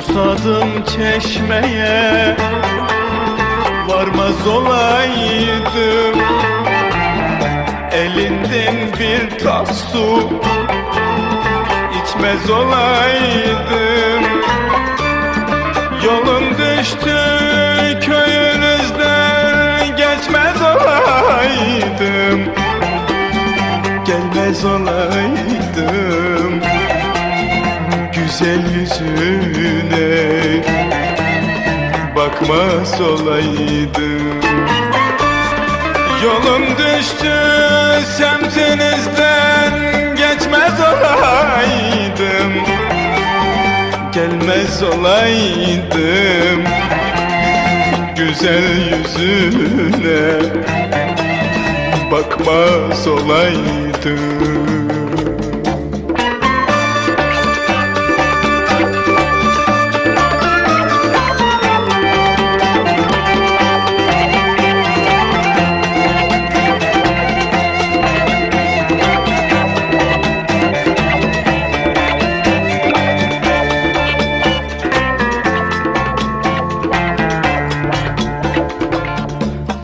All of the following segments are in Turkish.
Susadım çeşmeye Varmaz olaydım. Elinden bir tas su içmez olaydım. Yolun düştü güzel yüzüne. Bakmaz olaydım Yolum düştü semtinizden geçmez olaydım. Gelmez olaydım güzel yüzüne. Bakmaz olaydım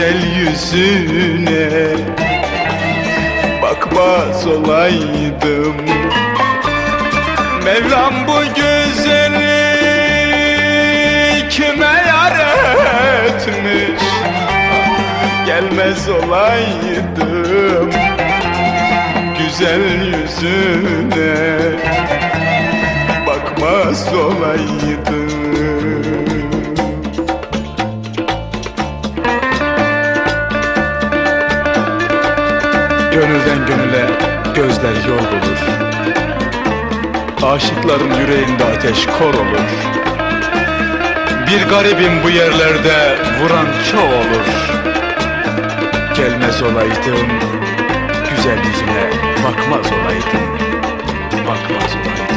güzel yüzüne. Bakmaz olaydım. Mevlam bu güzeli kime yar etmiş? Gelmez olaydım güzel yüzüne. Bakmaz olaydım gözler yol bulur. Aşıkların yüreğinde ateş kor olur. Bir garibim bu yerlerde vuran çoğu olur. Gelmez olaydım Güzel yüzüne bakmaz olaydım Bakmaz olaydım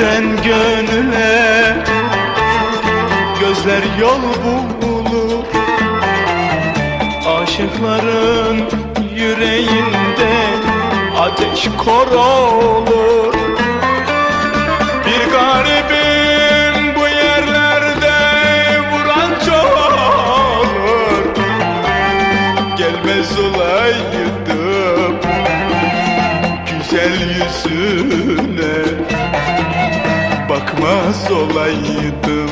Gönülden gönüle. Gözler yol bulur. Aşıkların yüreğinde Ateş kor olur bakmaz olaydım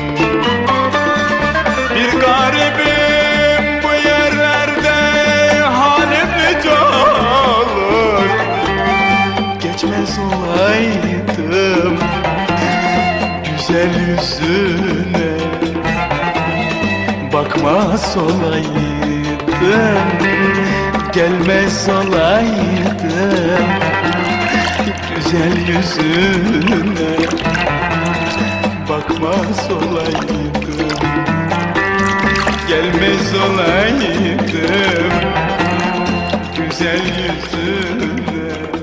Bir garibim bu yerlerde halim olur Geçmez olaydım güzel yüzüne. Bakmaz olaydım Gelmez olaydım güzel yüzüne bakmaz olaydım. Gelmez olaydım. Güzel yüzüne